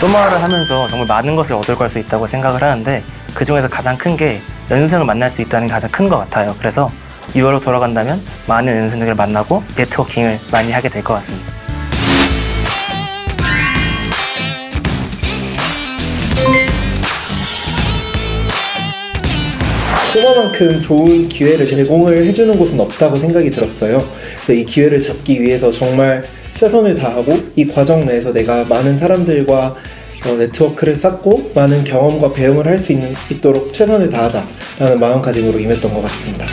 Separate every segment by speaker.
Speaker 1: 소마를 하면서 정말 많은 것을 얻을 걸 수 있다고 생각을 하는데 그 중에서 가장 큰 게 연습생을 만날 수 있다는 게 가장 큰 것 같아요. 그래서 6월로 돌아간다면 많은 연습생들을 만나고 네트워킹을 많이 하게 될 것 같습니다.
Speaker 2: 소마만큼 좋은 기회를 제공을 해주는 곳은 없다고 생각이 들었어요. 그래서 이 기회를 잡기 위해서 정말 최선을 다하고 이 과정 내에서 내가 많은 사람들과 어, 네트워크를 쌓고 많은 경험과 배움을 할 수 있도록 최선을 다하자라는 마음가짐으로 임했던 것 같습니다.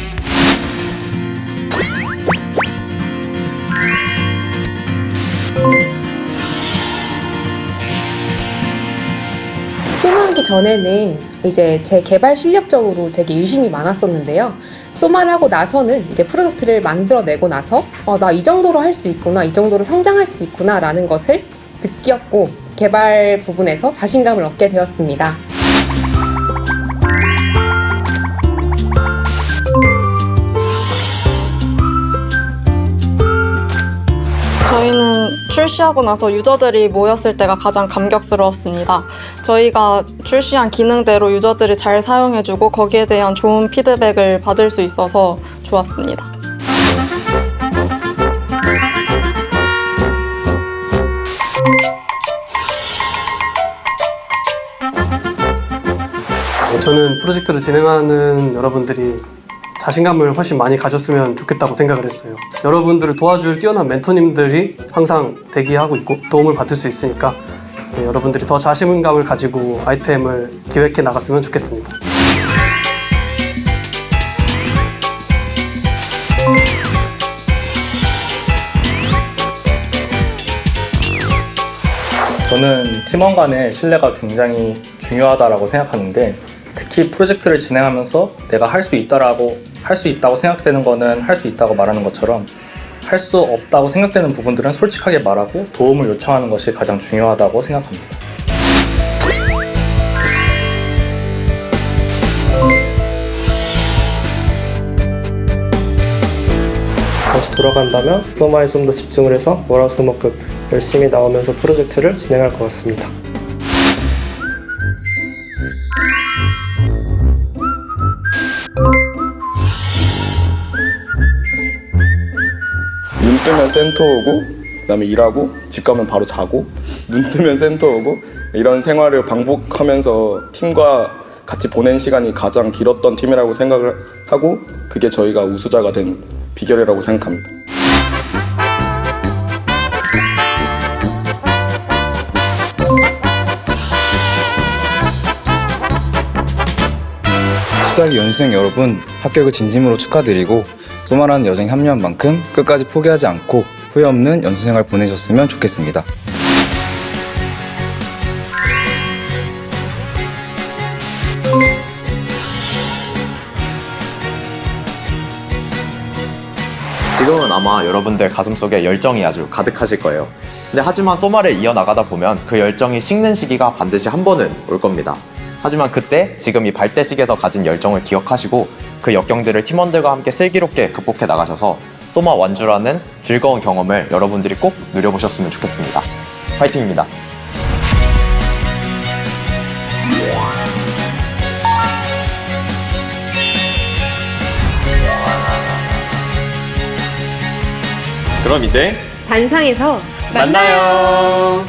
Speaker 3: 소마하기 전에는 이제 제 개발 실력적으로 되게 유심이 많았었는데요. 소마를 하고 나서는 이제 프로덕트를 만들어내고 나서 어, 나 이 정도로 할 수 있구나, 이 정도로 성장할 수 있구나라는 것을 느꼈고 개발 부분에서 자신감을 얻게 되었습니다.
Speaker 4: 출시하고 나서 유저들이 모였을 때가 가장 감격스러웠습니다. 저희가 출시한 기능대로 유저들이 잘 사용해주고 거기에 대한 좋은 피드백을 받을 수 있어서 좋았습니다.
Speaker 5: 네, 저는 프로젝트를 진행하는 여러분들이 자신감을 훨씬 많이 가졌으면 좋겠다고 생각을 했어요. 여러분들을 도와줄 뛰어난 멘토님들이 항상 대기하고 있고 도움을 받을 수 있으니까 네, 여러분들이 더 자신감을 가지고 아이템을 기획해 나갔으면 좋겠습니다.
Speaker 6: 저는 팀원 간의 신뢰가 굉장히 중요하다라고 생각하는데 특히 프로젝트를 진행하면서 내가 할 수 있다라고 할 수 있다고 생각되는 거는 할 수 있다고 말하는 것처럼 할 수 없다고 생각되는 부분들은 솔직하게 말하고 도움을 요청하는 것이 가장 중요하다고 생각합니다.
Speaker 2: 다시 돌아간다면 소마에 좀 더 집중을 해서 월화수목급 열심히 나오면서 프로젝트를 진행할 것 같습니다.
Speaker 7: 뜨면 센터 오고 그다음에 일하고 집 가면 바로 자고 눈 뜨면 센터 오고 이런 생활을 반복하면서 팀과 같이 보낸 시간이 가장 길었던 팀이라고 생각을 하고 그게 저희가 우수자가 된 비결이라고 생각합니다.
Speaker 8: 십사기 연수생 여러분 합격을 진심으로 축하드리고 소마라는 여정에 합류한 만큼 끝까지 포기하지 않고 후회 없는 연수생활 보내셨으면 좋겠습니다.
Speaker 9: 지금은 아마 여러분들 가슴속에 열정이 아주 가득하실 거예요. 근데 하지만 소마를 이어나가다 보면 그 열정이 식는 시기가 반드시 한 번은 올 겁니다. 하지만 그때 지금 이 발대식에서 가진 열정을 기억하시고 그 역경들을 팀원들과 함께 슬기롭게 극복해 나가셔서 소마 완주라는 즐거운 경험을 여러분들이 꼭 누려보셨으면 좋겠습니다. 화이팅입니다. 그럼 이제
Speaker 3: 단상에서
Speaker 9: 만나요.